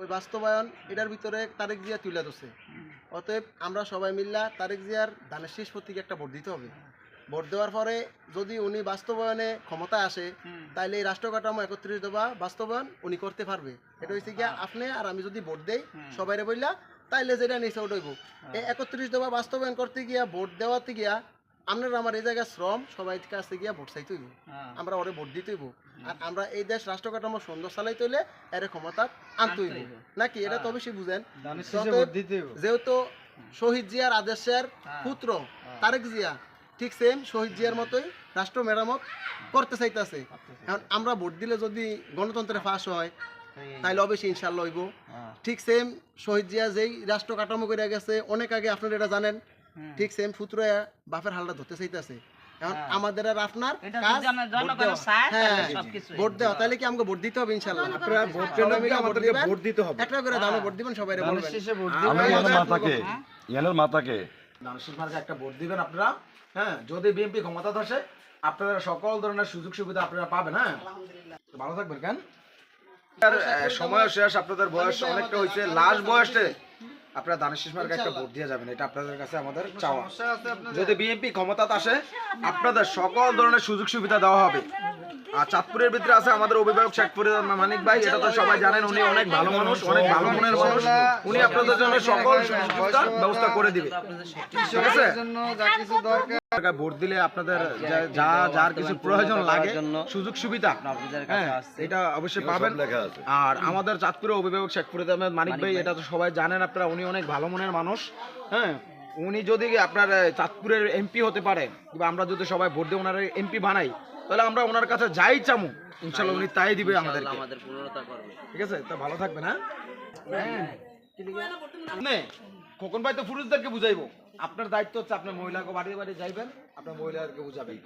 ওই বাস্তবায়ন এটার ভিতরে তারেক জিয়া তুলে ধরছে। অতএব আমরা সবাই মিল্লা তারেক জিয়ার ধানের শীষ প্রতীকে একটা ভোট দিতে হবে। ভোট দেওয়ার পরে যদি উনি বাস্তবায়নে ক্ষমতা আসে তাইলে এই রাষ্ট্র কাঠামো একত্রিশ দেওয়া বাস্তবায়ন উনি করতে পারবে। এটা হচ্ছে গিয়া আপনি আর আমি যদি ভোট দেই সবাইরে বললা তাইলে যেটা নিচে উঠইব এই একত্রিশ দেওয়া বাস্তবায়ন করতে গিয়া ভোট দেওয়াতে গিয়া আপনার আমার এই জায়গায় শ্রম সবাই কাছে গিয়া ভোট চাইতে হইব। আমরা ওরে ভোট দিতে হইব। আর আমরা এই দেশ রাষ্ট্র কাঠামো সুন্দর চালাইতে হইলে এর ক্ষমতা আনতে হইব। নাকি? এটা তো অবশ্যই বুঝেন। যেহেতু শহীদ জিয়ার আদেশের পুত্র তারেক জিয়া ঠিক সেম শহীদ জিয়ার মতোই রাষ্ট্র মেরামত করতে চাইতেছে। এখন আমরা ভোট দিলে যদি গণতন্ত্রে ফাঁস হয় তাইলে অবশ্যই ইনশাল্লাহ হইব। ঠিক সেম শহীদ জিয়া যেই রাষ্ট্র কাঠামো করে গেছে অনেক আগে আপনারা এটা জানেন ঠিক সেম পুত্র বাপের হালটা ধরতে চাইতেছে। এখন আমাদের আর আপনার এটা যদি আমরা ভোট জনগণের দেওয়া। তাহলে হ্যাঁ, ভোট দেওয়া। তাহলে কি আমাকে ভোট দিতে হবে ইনশাল্লাহ আপনারা ভোট দিতে হবে। একটা করে দামে ভোট দিবেন সবাই বলবেন। আমি ইয়ানের মাতাকে ইয়ানের মাতাকে দানশীল মার্কে একটা ভোট দিবেন আপনারা হ্যাঁ যদি বিএনপি ক্ষমতা আসে আপনারা সকল ধরনের সুযোগ সুবিধা আপনারা পাবেন হ্যাঁ। ভালো থাকবেন কেন? আর, সময় শেষ আপনাদের বয়স অনেকটা হয়েছে লাস্ট বয়সে আপনারা দানেশ মার্কে একটা ভোট দিয়ে যাবেন এটা আপনাদের কাছে আমাদের চাওয়া। যদি বিএনপি ক্ষমতাতে আসে আপনাদের সকল ধরনের সুযোগ সুবিধা দেওয়া হবে। আর চাঁদপুরের ভিতরে আছে আমাদের অভিভাবক শেখ ফরিদ মানিক ভাই এটা তো সবাই জানেন উনি অনেক ভালো মানুষ অনেক ভালো মনের মানুষ। উনি আপনাদের জন্য সকল সুযোগ ব্যবস্থা করে দিবে। ঠিক আছে? টাকা ভোট দিলে আপনাদের যা- যার কিছু প্রয়োজন লাগে সুযোগ সুবিধা হ্যাঁ, এটা অবশ্যই পাবেন। আর আমাদের চাঁদপুরের অভিভাবক শেখ ফরিদ আহমেদ মানিক ভাই এটা তো সবাই জানেন আপনারা উনি অনেক ভালো মনের মানুষ হ্যাঁ। উনি যদি আপনার চাঁদপুরের এমপি হতে পারে কিংবা আমরা যদি সবাই ভোট দিয়ে ওনার এমপি বানাই তাহলে আমরা ওনার কাছে যাই চামু। ইনশাল্লাহ উনি তাই দিবে আমাদের আমাদের পূর্ণতা করবে। ঠিক আছে? তো ভালো থাকবেন হ্যাঁ? নে, খোকন ভাই তো পুরুষদেরকে বুঝাইবো। আপনার দায়িত্ব হচ্ছে আপনার মহিলাকে বাড়ি বাড়ি যাইবেন, আপনার মহিলাদেরকে বুঝাবেন।